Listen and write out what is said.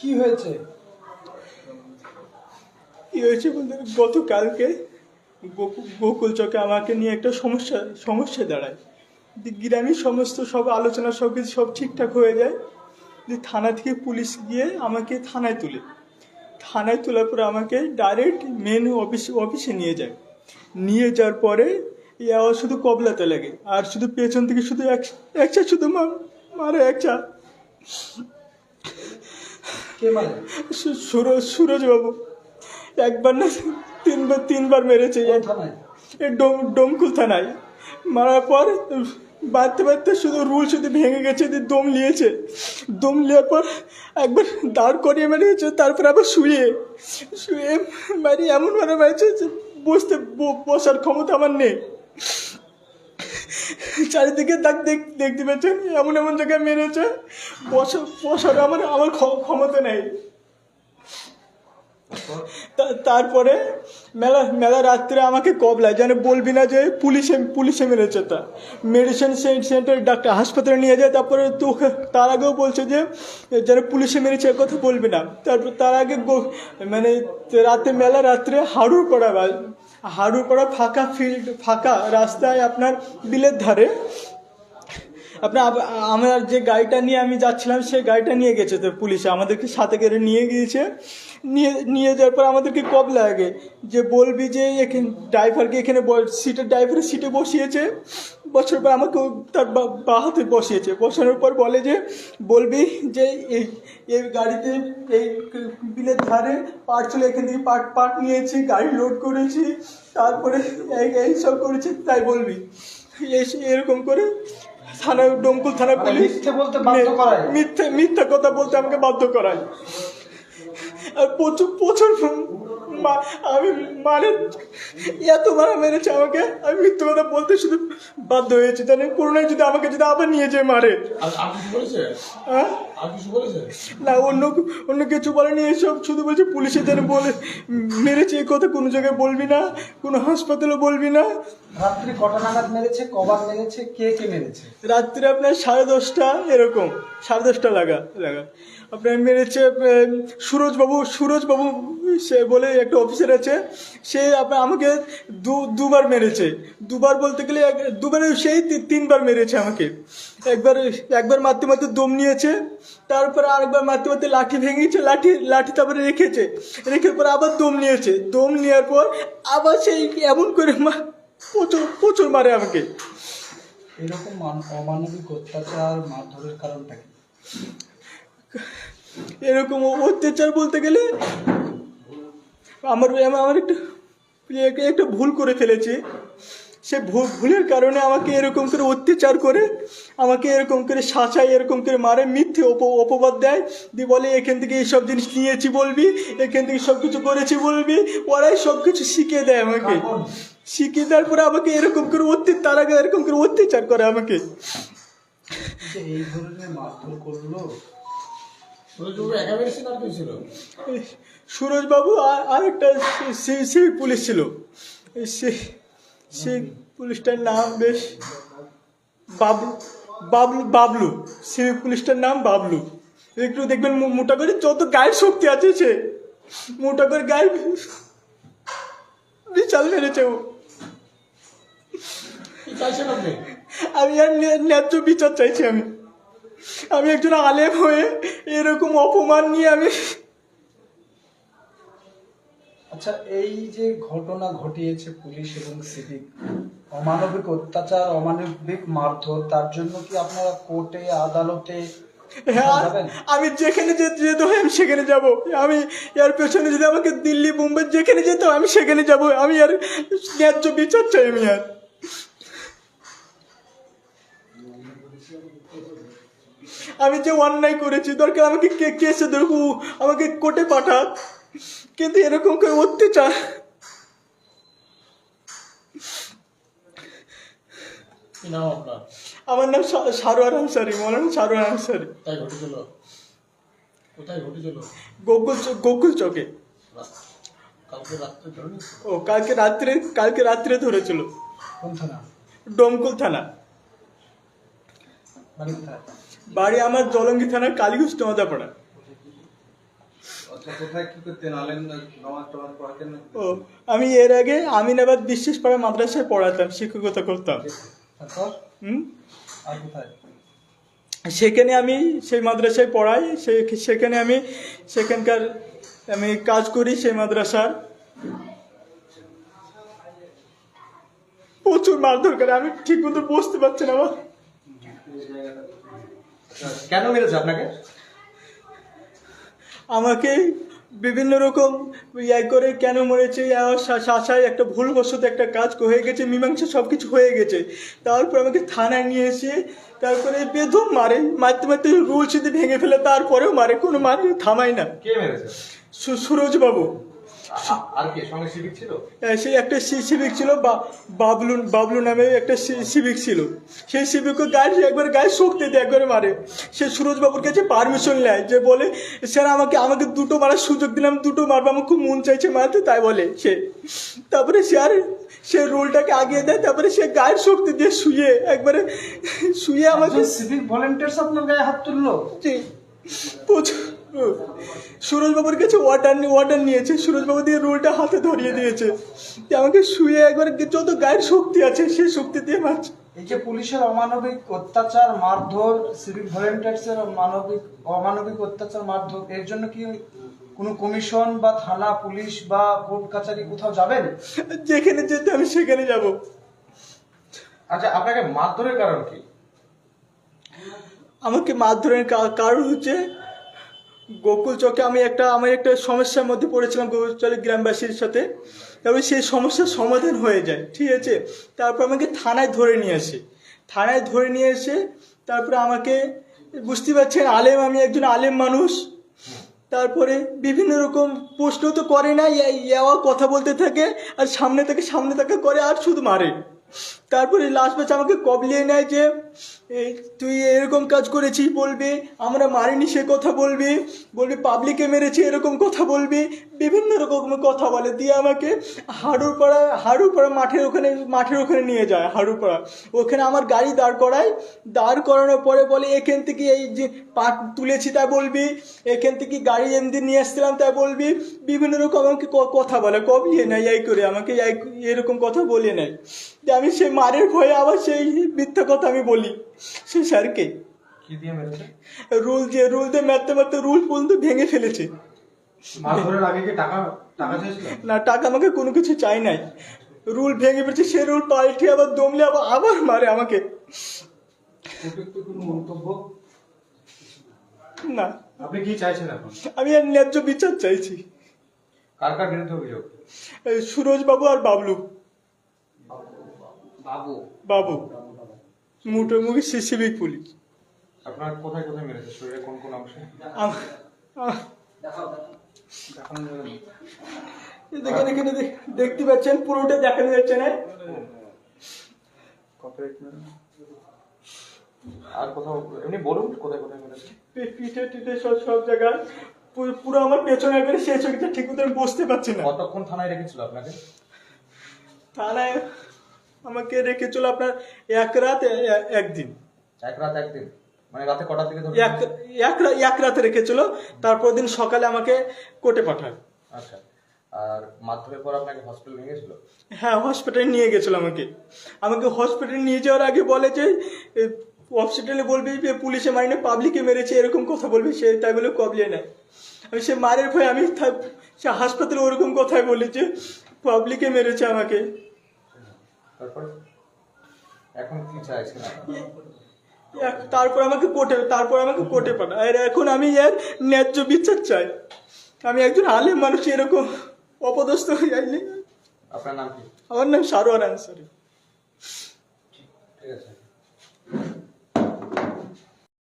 কি হয়েছে? কি হয়েছে বলতে গতকালকে গোকু- গোকুল চকে আমাকে নিয়ে একটা সমস্যা সমস্যা দাঁড়ায়। গ্রামের সমস্ত সব আলোচনা সব কিছু সব ঠিকঠাক হয়ে যায়, যে থানা থেকে পুলিশ গিয়ে আমাকে থানায় তুলে। থানায় তোলার পরে আমাকে ডাইরেক্ট মেন অফিস অফিসে নিয়ে যায়। নিয়ে যাওয়ার পরে এই শুধু কবলাতে লাগে, আর শুধু পেছন থেকে শুধু এক একটা শুধু মারে সু- সুরজ সুরজবাবু। একবার না তিনবার তিনবার মেরেছে। এই ডোম ডোমকুল থানায়। মারার পর বাড়তে বাড়তে শুধু রুল শুধু ভেঙে গেছে দিয়ে দম নিয়েছে। দম নেওয়ার পর একবার দাঁড় করিয়ে মেরেছে তারপর আবার শুয়ে। শুয়ে মারি এমন মানে মেরেছে যে বসতে বসার ক্ষমতা আমার নেই। চারিদিকে তাক দেখ- দেখতে পাচ্ছেন এমন এমন জায়গায় মেরেছে বসার আমার আমার ক্ষমতা নেই। তারপরে মেলা মেলা রাত্রে আমাকে কবলায় যেন বলবি না যে পুলিশে পুলিশে মেরেছে তা। মেডিসিন সেন্টার ডাক্তার হাসপাতালে নিয়ে যায়, তারপরে তোকে, তার আগেও বলছে যে, যেন পুলিশে মেরেছে কথা বলবি না। তারপর, তার আগে মানে রাতে, মেলা রাত্রে হাড়ুর পড়া হাড়ুর পড়া ফাঁকা ফিল্ড ফাঁকা রাস্তায় আপনার বিলের ধারে আপনার আমার যে গাড়িটা নিয়ে আমি যাচ্ছিলাম, সেই গাড়িটা নিয়ে গেছে তো পুলিশে। আমাদেরকে সাথে করে নিয়ে গিয়েছে। নিয়ে নিয়ে যাওয়ার পর আমাদেরকে কব লাগে যে, বলবি যে, এখানে ড্রাইভারকে এখানে সিটের ড্রাইভারের সিটে বসিয়েছে। বসার পর আমাকে তার বা হাতে বসিয়েছে। বসানোর পর বলে যে, বলবি যে, এই এই গাড়িতে এই বিলের ধারে পার্ট চলে এখান থেকে পার্ট পার্ট নিয়েছি, গাড়ি লোড করেছি, তারপরে এই এই সব করেছি, তাই বলবি। এরকম করে থানা ডোমকুল থানায় পুলিশ মিথ্যে বলতে বাধ্য করায়? মিথ্যে মিথ্যা কথা বলতে আমাকে বাধ্য করায় আর প্রচুর প্রচুর আমি মানে এত মারা মেরেছে আমাকে আমি মিথ্যে কথা বলতে শুধু বাধ্য হয়েছি। জানেন করোনায় যদি আমাকে যদি আবার নিয়ে যায় মারে। আর আর কিছু বলেছে? হ্যাঁ? আর কিছু বলেছে? না অন্য অন্য কিছু বলেনি এসব শুধু বলছে পুলিশে যেন বলে মেরেছে এই কথা কোনো জায়গায় বলবি না কোনো হাসপাতালে বলবি না। রাত্রি কটা নাগাদ মেরেছে কবার মেরেছে কে কে মেরেছে? রাত্রে আপনার সাড়ে দশটা এরকম সাড়ে দশটা লাগা লাগা। আপনার মেরেছে সুরজবাবু সুরজবাবু সে বলে একটা অফিসার আছে সে আমাকে দু দুবার মেরেছে। দুবার বলতে গেলে দুবারে সেই তিনবার মেরেছে আমাকে। একবার একবার মারতে মারতে দম নিয়েছে তারপরে আরেকবার মারতে মারতে লাঠি ভেঙেছে লাঠি লাঠি তারপরে রেখেছে। রেখে পর আবার দম নিয়েছে। দম নেওয়ার পর আবার সেই এমন করে মা প্রচুর প্রচুর মারে আমাকে। এরকম অমানবিক অত্যাচার মারধরের কারণটা কি? এরকম অত্যাচার বলতে গেলে আমার আমার আমার একটা একটা- একটা ভুল করে ফেলেছি। সে ভুল ভুলের কারণে আমাকে এরকম করে অত্যাচার করে আমাকে এরকম করে শাসায় এরকম করে মারে মিথ্যে অপ অপবাদ দেয়। দিয়ে বলে এখান থেকে এইসব জিনিস নিয়েছি বলবি এখান থেকে সব কিছু করেছি বলবি ওরাই সব কিছু শিখিয়ে দেয় আমাকে? শিখিয়ে দেওয়ার পরে আমাকে এরকম করে অত্যাচার তার আগে এরকম করে অত্যাচার করে আমাকে। এই ধরনের মারধর করল। ছিল? সুরজবাবু আর আরেকটা সেই সেই পুলিশ ছিল। সেই সেই পুলিশটার নাম বেশ বাবলু বাবলু বাবলু। সেই পুলিশটার নাম বাবলু। একটু দেখবেন মোটা করে যত গায়ের শক্তি আছে সে মোটা করে গায়ে বিশাল মেরেছে ও। আমি আর ন্যা- ন্যায্য বিচার চাইছি আমি। আমি একজন আলেম হয়ে এরকম অপমান নিয়ে আমি আচ্ছা এই যে ঘটনা ঘটিয়েছে পুলিশ এবং সিভিক অমানবিক অত্যাচার অমানবিক মারধর তার জন্য কি আপনারা কোর্টে আদালতে হ্যাঁ আমি যেখানে যেতে হয় আমি সেখানে যাব। আমি এর পেছনে যদি আমাকে দিল্লি মুম্বাই যেখানে যেতে হয় আমি সেখানে যাব। আমি আর ন্যায্য বিচার চাই আমি আর। আমি যে অন্যায় করেছি দরকার আমাকে কে কেসে ধরবো আমাকে কোর্টে পাঠাক। কিন্তু এরকম করে অত্যাচার আমার নাম সারোয়ার আনসারি মৌলানা সারোয়ার আনসারি। গোকুল গোকুল চকে। ও কালকে রাত্রে কালকে রাত্রে ধরেছিল। থানা? ডোমকুল থানা। বাড়ি আমার জলঙ্গি থানার কালীগঞ্জ নদাপাড়া আচ্ছা কোথায় কি করতেন আলেন নামাজ টামাজ পড়াতেন না ও আমি এর আগে আমিনাবাদ বিশ্বাস পাড়া মাদ্রাসায় পড়াতাম শিক্ষকতা করতাম। হুম? সেখানে আমি সেই মাদ্রাসায় পড়াই সেখানে আমি সেখানকার আমি কাজ করি সেই মাদ্রাসার। প্রচুর মারধর করে আমি ঠিক মতো বসতে পারছি না কেন মেরেছে আপনাকে? আমাকে বিভিন্ন রকম ইয়ে করে কেন মরেছে শাসায় একটা ভুলবশত একটা কাজ হয়ে গেছে মীমাংসা সব কিছু হয়ে গেছে। তারপর আমাকে থানায় নিয়ে এসে তারপরে বেদম মারে মারতে মারতে রুল সিদ্ধি ভেঙে ফেলে তারপরেও মারে কোনো মারে থামায় না। কে আর কে সঙ্গে সিভিক ছিল? হ্যাঁ, সেই একটা সি- সিভিক ছিল বা বাবলু বাবলু নামে একটা সি- সিভিক ছিল। সেই সিভিককে গায়ে একবার গায়ে শক্তি দিয়ে একবারে মারে। সে সুরজবাবুর কাছে পারমিশন নেয় যে বলে স্যার আমাকে আমাকে দুটো মারার সুযোগ দিলাম দুটো মারবো আমার খুব মন চাইছে মারতে তাই বলে সে। তারপরে সে আর সে রোলটাকে আগিয়ে দেয় তারপরে সে গায়ের শক্তি দিয়ে শুয়ে একবারে শুয়ে আমাকে সিভিক ভলেন্টিয়ার্স আপনার গায়ে হাত তুললো? সুরজবাবুর কাছে ওয়াটার ওয়াটার নিয়েছে। সুরজবাবু দিয়ে রোলটা হাতে ধরিয়ে দিয়েছে। দিয়ে আমাকে শুয়ে একবার যত গায়ের শক্তি আছে সেই শক্তি দিয়ে মারছে। এই যে পুলিশের অমানবিক অত্যাচার মারধর সিভিক ভলেন্টিয়ার্স এর মানবিক অমানবিক অত্যাচার মারধর এর জন্য কি কোনো কমিশন বা থানা পুলিশ বা কোর্ট কাছারি কোথাও যাবেন? যেখানে যেতে আমি সেখানে যাব। আচ্ছা আপনাকে মারধরের কারণ কি? আমাকে মারধরের কারণ হচ্ছে গোকুল চকে আমি একটা আমি একটা সমস্যার মধ্যে পড়েছিলাম গোকুল চকের গ্রামবাসীর সাথে। তারপরে সেই সমস্যার সমাধান হয়ে যায়, ঠিক আছে? তারপর আমাকে থানায় ধরে নিয়ে আসে। থানায় ধরে নিয়ে এসে তারপরে আমাকে, বুঝতে পারছেন, আলেম, আমি একজন আলেম মানুষ। তারপরে বিভিন্ন রকম প্রশ্ন তো করে না, ইয়া- ইয়াওয়া কথা বলতে থাকে, আর সামনে থেকে সামনে থেকে করে, আর শুধু মারে। তারপরে লাস্ট ম্যাচ আমাকে কবলিয়ে নেয় যে, এই, তুই এরকম কাজ করেছিস বলবি, আমরা মারিনি সে কথা বলবি বলবি পাবলিকে মেরেছি এরকম কথা বলবি, বিভিন্ন রকম কথা বলে, দিয়ে আমাকে হাড়ুপাড়া হাড়ুপাড়া মাঠের ওখানে মাঠের ওখানে নিয়ে যায়, হাড়ুপাড়া। ওখানে আমার গাড়ি দাঁড় করায়, দাঁড় করানোর পরে বলে, এখান থেকে এই যে পাট তুলেছি তাই বলবি, এখান থেকে গাড়ি এমনি নিয়ে আসছিলাম তাই বলবি, বিভিন্ন রকম আমাকে কথা বলে কবিয়ে নেয়, এই করে আমাকে এরকম কথা বলে নেয়। আমি সেই মারের ভয়ে আবার সেই মিথ্যা কথা আমি বলি। সেই স্যারকে। কি দিয়ে মেরেছে? রুল দিয়ে রুল দিয়ে মারতে মারতে রুল পর্যন্ত ভেঙে ফেলেছে। মারধরের আগে কি টাকা টাকা চাইছিল না টাকা আমাকে কোনো কিছু চাই নাই। রুল ভেঙে ফেলেছে সে রুল পাল্টে আবার দমলে আবার আবার মারে আমাকে। না। আপনি কি চাইছেন এখন? আমি আর ন্যায্য বিচার চাইছি। কার কার বিরুদ্ধে অভিযোগ? সুরজ বাবু আর বাবলু। বাবু। বাবু। মুঠো মুখে সিসিবিক পুলিশ। আপনার কোথায় কোথায় মেরেছে? শরীরে কোন কোন অংশে? দেখেন এখানে দেখতে পাচ্ছেন পুরোটা দেখানো যাচ্ছে না। আর কোথাও এমনি বলুন কোথায় কোথায় মেরেছে? পিঠে টিঠে সব সব জায়গায় পুরো- আমার পেছনে একবারে শেষ হয়ে গেছে ঠিক মতো বসতে পারছি না। কতক্ষণ থানায় রেখেছিল আপনাকে? থানায় আমাকে রেখেছিল আপনার এক রাত একদিন। এক রাত একদিন? মানে রাতে কটার দিকে এক এক রাতে রেখেছিল তারপর দিন সকালে আমাকে কোর্টে পাঠায় আচ্ছা। আর মারধরের পর আপনাকে হসপিটাল নিয়ে গেছিল? হ্যাঁ হসপিটালে নিয়ে গেছিল আমাকে। আমাকে হসপিটালে নিয়ে যাওয়ার আগে বলে যে হসপিটালে বলবি যে পুলিশে মারিনে পাবলিকে মেরেছে এরকম কথা বলবে সে তাই বলে কবলিয়ে নেয় আমি সে মারের ভয়ে আমি সে হাসপাতালে ওরকম কথাই বলি যে পাবলিকে মেরেছে আমাকে। তারপর? এখন কি চাইছেন তারপর আমাকে কোর্টে তারপর আমাকে কোর্টে পাঠায় আর এখন আমি এক ন্যায্য বিচার চাই। আমি একজন আলেম মানুষ এরকম অপদস্থ হয়ে যাইনি। আপনার নাম কি? আমার নাম সারোয়ার আনসারি।